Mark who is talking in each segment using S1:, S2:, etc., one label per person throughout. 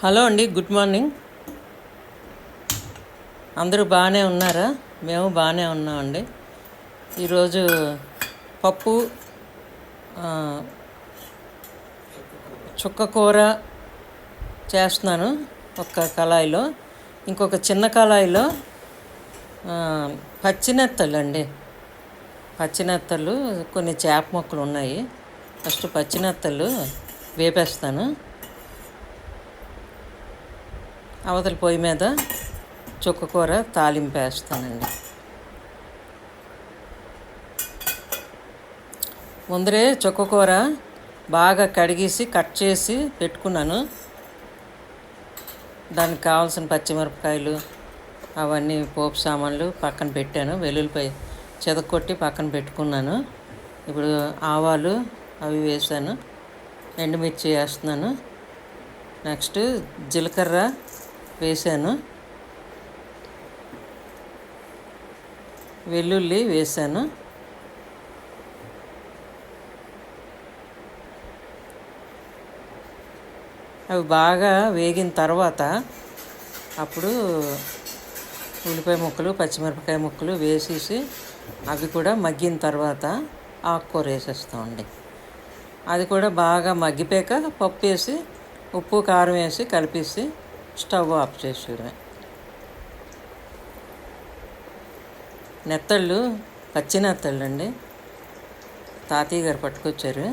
S1: Hello అండి good morning. అందరూ బాగానే ఉన్నారా? మేము బాగానే ఉన్నామండి. ఈరోజు పప్పు చుక్క కూర చేస్తున్నాను ఒక కళాయిలో. ఇంకొక చిన్న కళాయిలో పచ్చినెత్తలు అండి పచ్చినెత్తలు కొన్ని చేప మొక్కలు ఉన్నాయి. ఫస్ట్ పచ్చినెత్తలు వేపేస్తాను. అవతల పొయ్యి మీద చుక్కకూర తాలింపు వేస్తానండి. ముందరే చుక్కకూర బాగా కడిగేసి కట్ చేసి పెట్టుకున్నాను. దానికి కావాల్సిన పచ్చిమిరపకాయలు అవన్నీ పోపు సామాన్లు పక్కన పెట్టాను. వెల్లుల్లిపాయ చెదకొట్టి పక్కన పెట్టుకున్నాను. ఇప్పుడు ఆవాలు అవి వేసాను. ఎండుమిర్చి వేస్తున్నాను. నెక్స్ట్ జీలకర్ర వేసాను వెల్లుల్లి వేసాను అవి బాగా వేగిన తర్వాత అప్పుడు ఉల్లిపాయ ముక్కలు పచ్చిమిరపకాయ ముక్కలు వేసేసి అవి కూడా మగ్గిన తర్వాత ఆకుకూర వేసేస్తామండి అది కూడా బాగా మగ్గిపోయాక పప్పు వేసి ఉప్పు కారం వేసి కలిపేసి స్టవ్ ఆఫ్ చేసేయడమే. నెత్తళ్ళు పచ్చి నెత్తళ్ళు అండి తాతయ్య గారు పట్టుకొచ్చారు.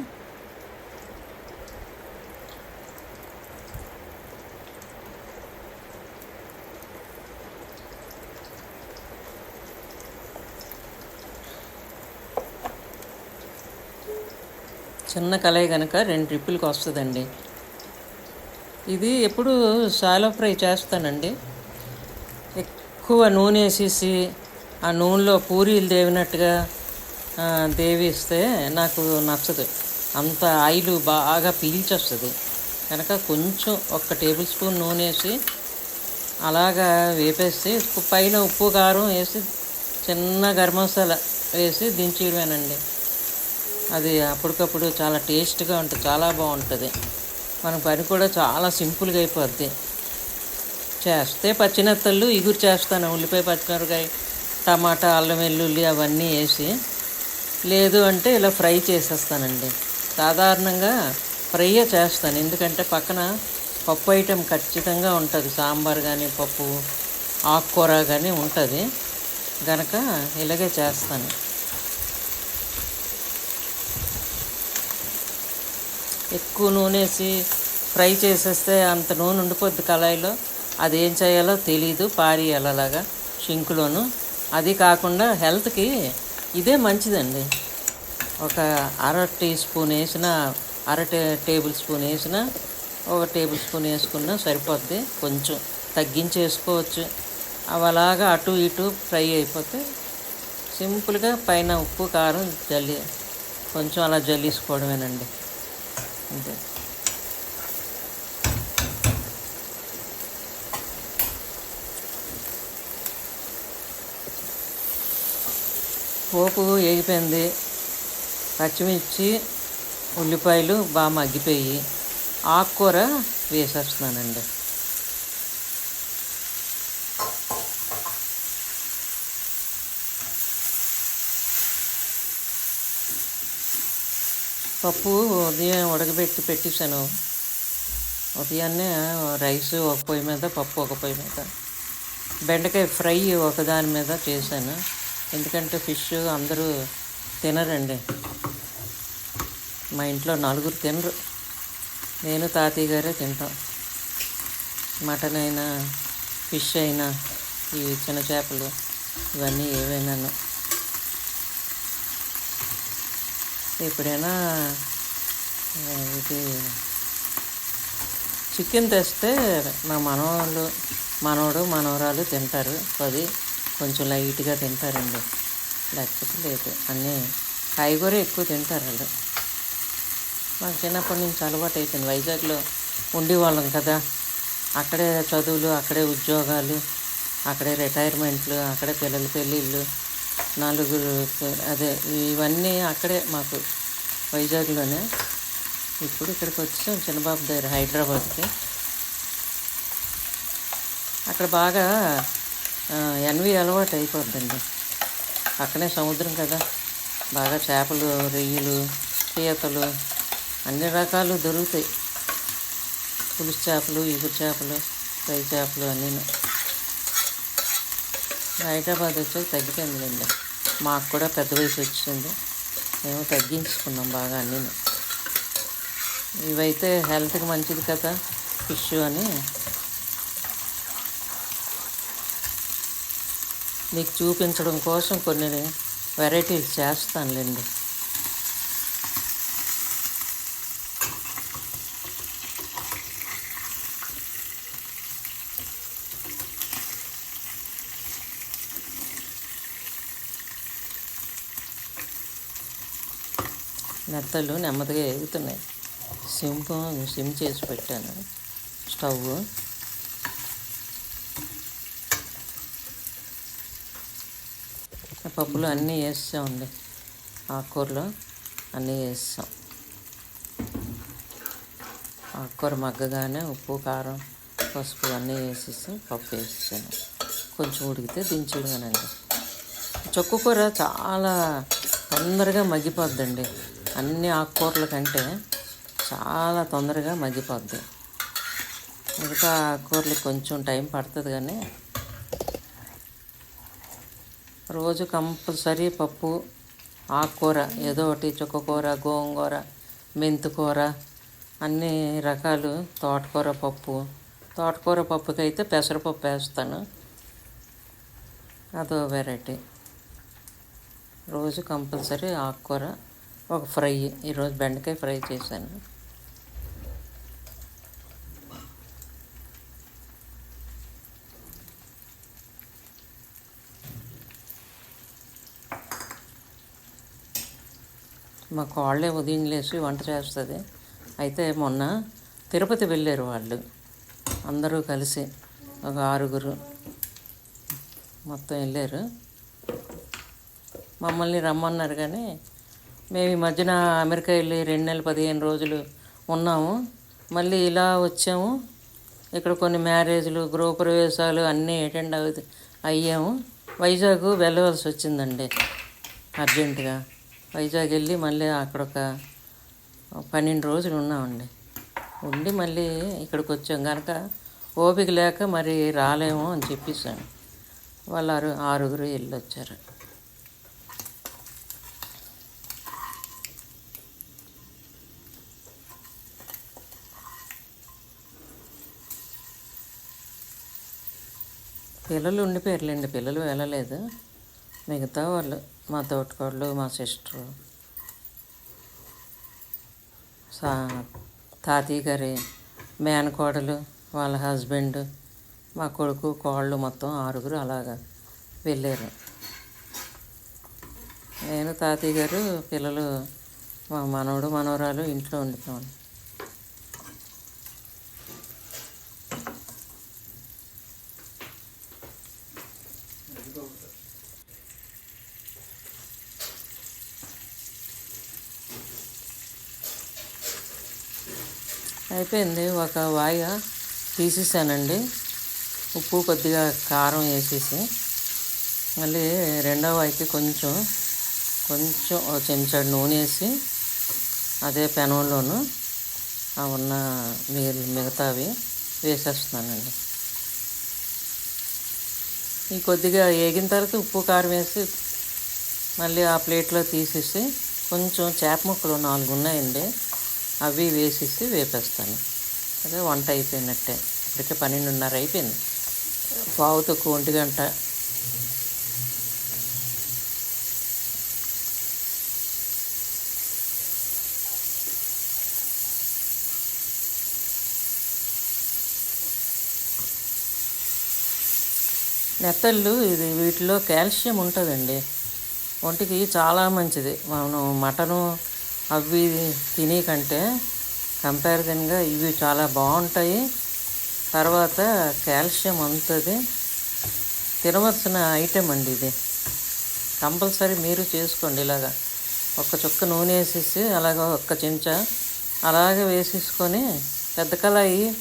S1: చిన్న కళాయి కనుక రెండు ట్రిప్పులకు వస్తుందండి ఇది ఎప్పుడు షాలో ఫ్రై చేస్తానండి. ఎక్కువ నూనె వేసేసి ఆ నూనెలో పూరీలు దేవినట్టుగా దేవిస్తే నాకు నచ్చదు. అంత ఆయిల్ బాగా పీల్చొస్తుంది. కనుక కొంచెం ఒక టేబుల్ స్పూన్ నూనె వేసి అలాగా వేపేసి పైన ఉప్పు కారం వేసి చిన్న గరం మసాలా వేసి దించేయడమేనండి. అది అప్పటికప్పుడు చాలా టేస్ట్గా ఉంటుంది చాలా బాగుంటుంది. మన పని కూడా చాలా సింపుల్గా అయిపోద్ది. చేస్తే పచ్చినత్తళ్ళు ఇగురు చేస్తాను. ఉల్లిపాయ పచ్చిమిరపకాయ టమాటా అల్లం వెల్లుల్లి అవన్నీ వేసి లేదు అంటే ఇలా ఫ్రై చేసేస్తానండి. సాధారణంగా ఫ్రైయే చేస్తాను. ఎందుకంటే పక్కన పప్పు ఐటెం ఖచ్చితంగా ఉంటుంది. సాంబార్ కానీ పప్పు ఆకుకూర కానీ ఉంటుంది. గనక ఇలాగే చేస్తాను. ఎక్కువ నూనె వేసి ఫ్రై చేసేస్తే అంత నూనె ఉండిపోద్ది కళాయిలో. అది ఏం చేయాలో తెలీదు పారేయాలి అలాగా షింకులోను. అది కాకుండా హెల్త్కి ఇదే మంచిదండి. ఒక అర టీ స్పూన్ వేసిన అర టే టేబుల్ స్పూన్ వేసిన ఒక టేబుల్ స్పూన్ వేసుకున్నా సరిపోద్ది. కొంచెం తగ్గించి వేసుకోవచ్చు అవి అలాగా అటు ఇటు ఫ్రై అయిపోతే సింపుల్గా పైన ఉప్పు కారం జల్లి కొంచెం అలా జల్లీసుకోవడమేనండి. అంతే పోపు వేగిపోయింది. పచ్చిమిర్చి ఉల్లిపాయలు బాగా మగ్గిపోయి ఆకుకూర వేసేస్తున్నానండి. పప్పు ఉదయం ఉడకబెట్టి పెట్టేశాను. ఉదయాన్నే రైస్ ఒక పొయ్యి మీద పప్పు ఒక పొయ్యి మీద. బెండకాయ ఫ్రై ఒక దాని మీద చేశాను. ఎందుకంటే ఫిష్ అందరూ తినరండి. మా ఇంట్లో నలుగురు తినరు. నేను తాతయ్య గారే తింటాం. మటన్ అయినా ఫిష్ అయినా ఈ చిన్న చేపలు ఇవన్నీ ఏవైనాను. ఎప్పుడైనా ఇది చికెన్ తెస్తే మా మనవాళ్ళు మనవడు మనవరాలు తింటారు. అది కొంచెం లైట్గా తింటారండి. లేకపోతే లేదు. అన్నీ కాయగూర ఎక్కువ తింటారు వాళ్ళు. మాకు చిన్నప్పటి నుంచి అలవాటు అయిపోయింది. వైజాగ్లో ఉండేవాళ్ళం కదా. అక్కడే చదువులు అక్కడే ఉద్యోగాలు అక్కడే రిటైర్మెంట్లు అక్కడే పిల్లల పెళ్ళిళ్ళు నలుగురు అదే ఇవన్నీ అక్కడే మాకు వైజాగ్లోనే. ఇప్పుడు ఇక్కడికి వచ్చాం చిన్నబాబు దగ్గర హైదరాబాద్కి. అక్కడ బాగా ఎన్వి అలవాటు అయిపోద్దండి. పక్కనే సముద్రం కదా. బాగా చేపలు రొయ్యలు పీతలు అన్ని రకాలు దొరుకుతాయి. పులుసు చేపలు ఇగురు చేపలు ఫ్రై చేపలు అన్నీ హైదరాబాద్ వచ్చాక తగ్గిపోయిందండి మాకు కూడా పెద్ద వయసు వచ్చింది. మేము తగ్గించుకున్నాం బాగా అన్నీ ఇవైతే హెల్త్కి మంచిది కదా ఫిష్ అని. మీకు చూపించడం కోసం కొన్ని వెరైటీస్ చేస్తానులేండి. మెత్తలు నెమ్మదిగా ఎగుతున్నాయి. సిమ్ సిమ్ చేసి పెట్టాను. స్టవ్. పప్పులు అన్నీ వేసామండి ఆకుకూరలో అన్నీ వేసాం ఆకుకూర మగ్గగానే ఉప్పు కారం పసుపు అన్నీ వేసేసి పప్పు వేసాను కొంచెం ఉడికితే దించేయడమేనండి చుక్కకూర చాలా తొందరగా మగ్గిపోద్దండి. అన్ని ఆకుకూరల కంటే చాలా తొందరగా మగ్గిపోద్ది. మిగతా ఆకుకూరలు కొంచెం టైం పడుతుంది కానీ రోజు కంపల్సరీ పప్పు ఆకుకూర ఏదో ఒకటి చుక్కకూర గోంగూర మెంతుకూర అన్ని రకాలు తోటకూర పప్పు. తోటకూర పప్పుకైతే పెసరపప్పు వేస్తాను. అదో వెరైటీ రోజు కంపల్సరీ ఆకుకూర ఒక ఫ్రై ఈరోజు బెండకాయ ఫ్రై చేశాను. మా కోళ్ళే ఉదయం లేచి వంట చేస్తుంది. అయితే మొన్న తిరుపతి వెళ్ళారు వాళ్ళు. అందరూ కలిసి ఒక ఆరుగురు మొత్తం వెళ్ళారు. మమ్మల్ని రమ్మన్నారు కానీ మేము ఈ మధ్యన అమెరికా వెళ్ళి రెండు నెలలు పదిహేను రోజులు ఉన్నాము. మళ్ళీ ఇలా వచ్చాము. ఇక్కడ కొన్ని మ్యారేజ్లు గృహప్రవేశాలు అన్నీ అటెండ్ అవు అయ్యాము. వైజాగ్ వెళ్ళవలసి వచ్చిందండి అర్జెంటుగా. వైజాగ్ వెళ్ళి మళ్ళీ అక్కడ ఒక పన్నెండు రోజులు ఉన్నామండి. ఉండి మళ్ళీ ఇక్కడికి వచ్చాం. కనుక ఓపిక లేక మరి రాలేము అని చెప్పేసాను. వాళ్ళు ఆరు ఆరుగురు వెళ్ళొచ్చారు. పిల్లలు ఉండిపోయారులేండి పిల్లలు వెళ్ళలేదు. మిగతా వాళ్ళు మా తోటకోళ్ళు మా సిస్టరు సా తాతయ్య గారి మేనకోడలు వాళ్ళ హస్బెండ్ మా కొడుకు కోళ్ళు మొత్తం ఆరుగురు అలాగా వెళ్ళారు. నేను తాతయ్య గారు పిల్లలు మా మనవడు మనవరాలు ఇంట్లో ఉండిపోయాను అయిపోయింది. ఒక వాయ తీసేసానండి. ఉప్పు కొద్దిగా కారం వేసేసి మళ్ళీ రెండో వాయికి కొంచెం కొంచెం ఒక చెంచాడు నూనె వేసి అదే పెనంలోను ఆ ఉన్న మీరు మిగతావి వేసేస్తున్నానండి. ఈ కొద్దిగా వేగిన తర్వాత ఉప్పు కారం వేసి మళ్ళీ ఆ ప్లేట్లో తీసేసి కొంచెం చేప ముక్కలు నాలుగు ఉన్నాయండి అవి వేసేసి వేపేస్తాను. అదే వంట అయిపోయినట్టే. ఇప్పటికే పన్నెండున్నర అయిపోయింది. పావు తక్కువ ఒంటి గంట. నెత్తళ్ళు ఇది వీటిలో కాల్షియం ఉంటుందండి. ఒంటికి చాలా మంచిది. మనం మటను అవి తినే కంటే కంపారిజన్గా ఇవి చాలా బాగుంటాయి. తర్వాత కాల్షియం అందుతుంది తినవలసిన ఐటెం అండి ఇది. కంపల్సరీ మీరు చేసుకోండి ఇలాగా. ఒక్క చుక్క నూనె వేసేసి అలాగ ఒక్క చెంచా అలాగే వేసేసుకొని పెద్ద కళాయి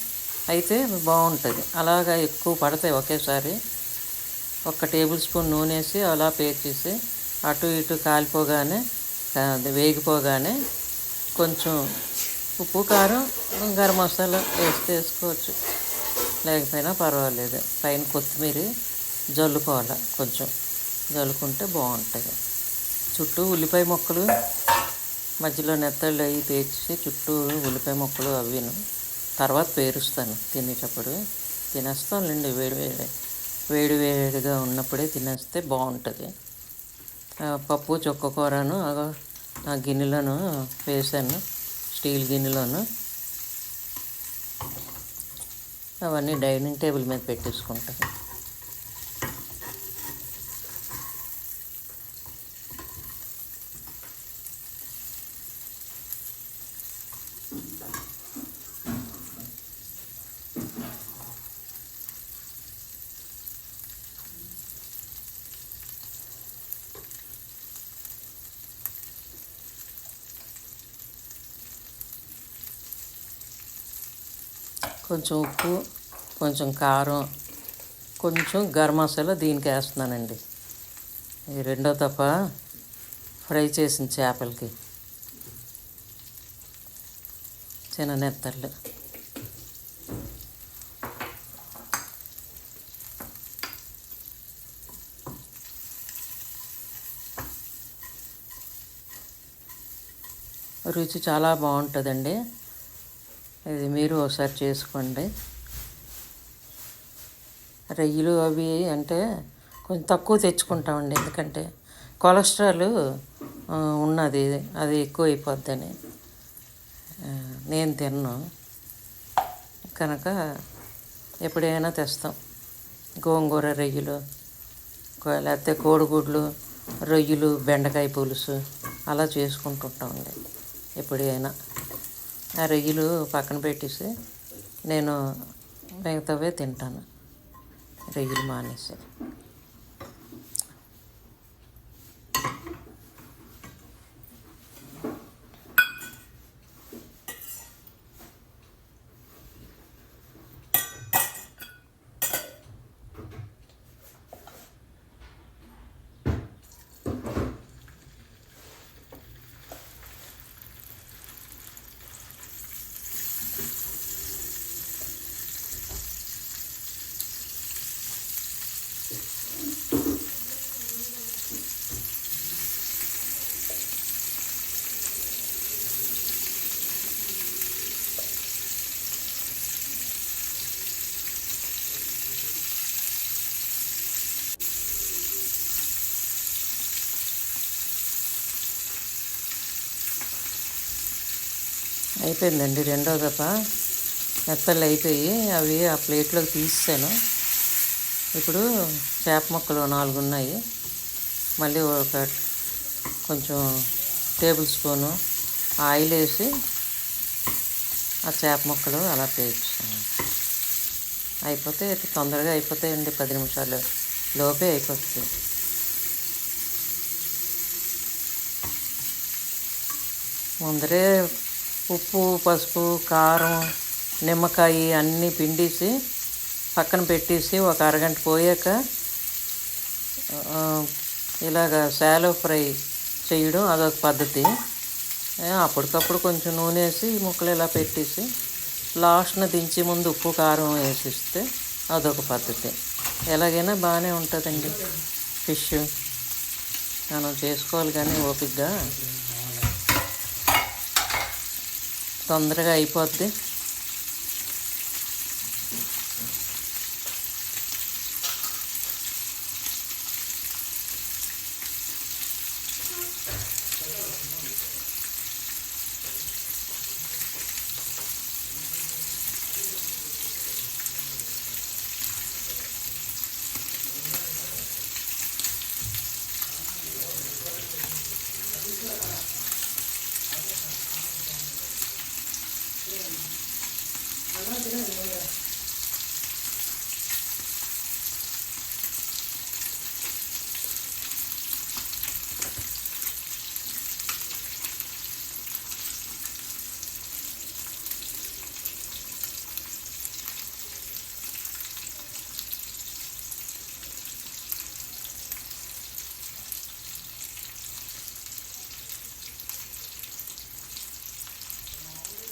S1: అయితే బాగుంటుంది. అలాగా ఎక్కువ పడతాయి ఒకేసారి. ఒక టేబుల్ స్పూన్ నూనె వేసి అలా పేర్చేసి అటు ఇటు కాలిపోగానే వేగిపోగానే కొంచెం ఉప్పు కారం గరం మసాలా వేసి వేసుకోవచ్చు. లేకపోయినా పర్వాలేదు. పైన కొత్తిమీర జల్లుకోవాలి కొంచెం. జల్లుకుంటే బాగుంటుంది. చుట్టూ ఉల్లిపాయ ముక్కలు మధ్యలో నెత్తళ్ళు అవి పేర్చి చుట్టూ ఉల్లిపాయ ముక్కలు అవిను తర్వాత పేరుస్తాను తినేటప్పుడు. తినేస్తానులేండి వేడి వేడి. వేడి వేడిగా ఉన్నప్పుడే తినేస్తే బాగుంటుంది. పప్పు చుక్క కూరను ఆ గిన్నెలోను వేసాను స్టీల్ గిన్నెలోను. అవన్నీ డైనింగ్ టేబుల్ మీద పెట్టేసుకుంటాను. కొంచెం ఉప్పు కొంచెం కారం కొంచెం గరం మసాలా దీనికి వేస్తున్నానండి. ఈ రెండో తప్ప ఫ్రై చేసిన చేపలకి. చిన్న నెత్తళ్ళు. రుచి చాలా బాగుంటుందండి. ఇది మీరు ఒకసారి చేసుకోండి. రొయ్యలు అవి అంటే కొంచెం తక్కువ తెచ్చుకుంటామండి ఎందుకంటే కొలెస్ట్రాల్ ఉన్నది అది ఎక్కువ అయిపోద్దని నేను తిన్ను. కనుక ఎప్పుడైనా తెస్తాం. గోంగూర రొయ్యలు లేకపోతే కోడిగుడ్లు రొయ్యలు బెండకాయ పులుసు అలా చేసుకుంటుంటామండి ఎప్పుడైనా. ఆ రొయ్యలు పక్కన పెట్టేసి నేను మిగతావే తింటాను. రొయ్యలు మానేసి. అయిపోయిందండి రెండో దప మెత్తలు అయిపోయి అవి ఆ ప్లేట్లోకి తీసాను ఇప్పుడు చేప ముక్కలు నాలుగు ఉన్నాయి. మళ్ళీ ఒక కొంచెం టేబుల్ స్పూను ఆయిల్ వేసి ఆ చేప ముక్కలు అలా పేర్చాను అయిపోతే తొందరగా అయిపోతాయండి పది నిమిషాలు. లోపే అయిపోతుంది. ముందరే ఉప్పు పసుపు కారం నిమ్మకాయ అన్నీ పిండేసి పక్కన పెట్టేసి ఒక అరగంట పోయాక ఇలాగ శాలో ఫ్రై చేయడం అదొక పద్ధతి. అప్పటికప్పుడు కొంచెం నూనె వేసి ముక్కలు ఇలా పెట్టేసి లాస్ట్న దించి ముందు ఉప్పు కారం వేసిస్తే అదొక పద్ధతి. ఎలాగైనా బాగానే ఉంటుందండి. ఫిష్ మనం చేసుకోవాలి కానీ ఓపికగా తొందరగా అయిపోద్ది.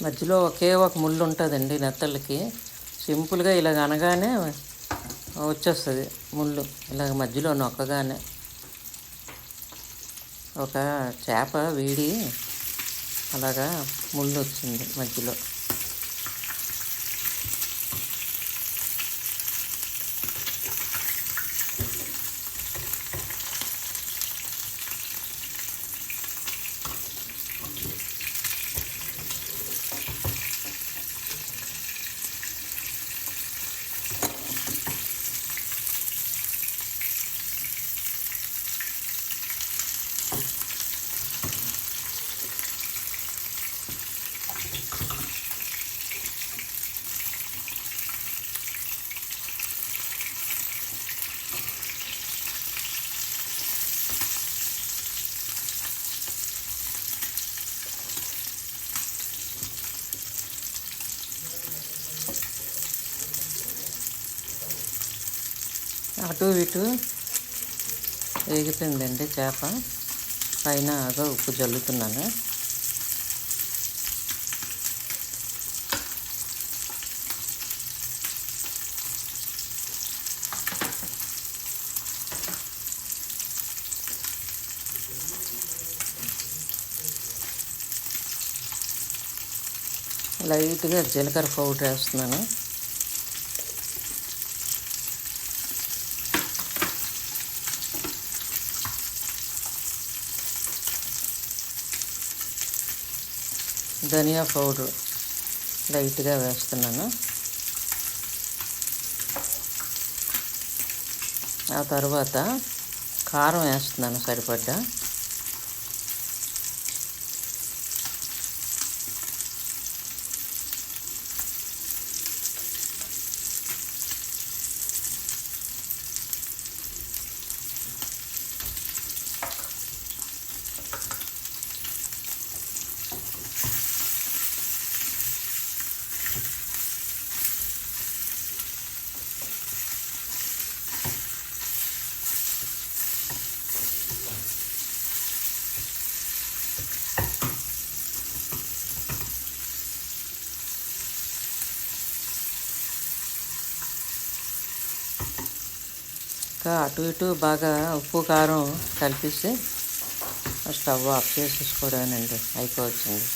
S1: మధ్యలో ఒకే ఒక ముళ్ళు ఉంటుందండి నెత్తళ్ళకి. సింపుల్గా ఇలాగ అనగానే వచ్చేస్తుంది ముళ్ళు. ఇలాగ మధ్యలో నొక్కగానే. ఒక చేప వీడి అలాగా ముళ్ళు వచ్చింది మధ్యలో. అటు ఇటు వేగిపోయిందండి చేప. పైన అదో ఉప్పు జల్లుతున్నాను. లైట్గా జీలకర్ర పౌడర్ వేస్తున్నాను. ధనియా పౌడర్ లైట్గా వేస్తున్నాను. ఆ తర్వాత కారం వేస్తున్నాను సరిపడ్డా. అటు ఇటు బాగా ఉప్పు కారం కలిపిస్తే స్టవ్ ఆఫ్ చేసేసుకోవడానండి అయిపోవచ్చింది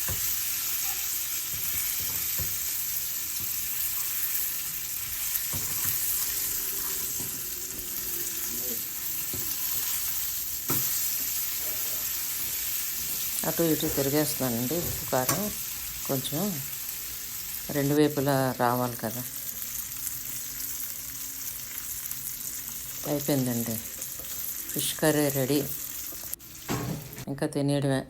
S1: అటు ఇటు తిరిగేస్తున్నానండి. ఉప్పు కారం కొంచెం రెండు వైపులా రావాలి కదా. అయిపోయిందండి. Fish curry ready. ఇంకా తినేయడమే.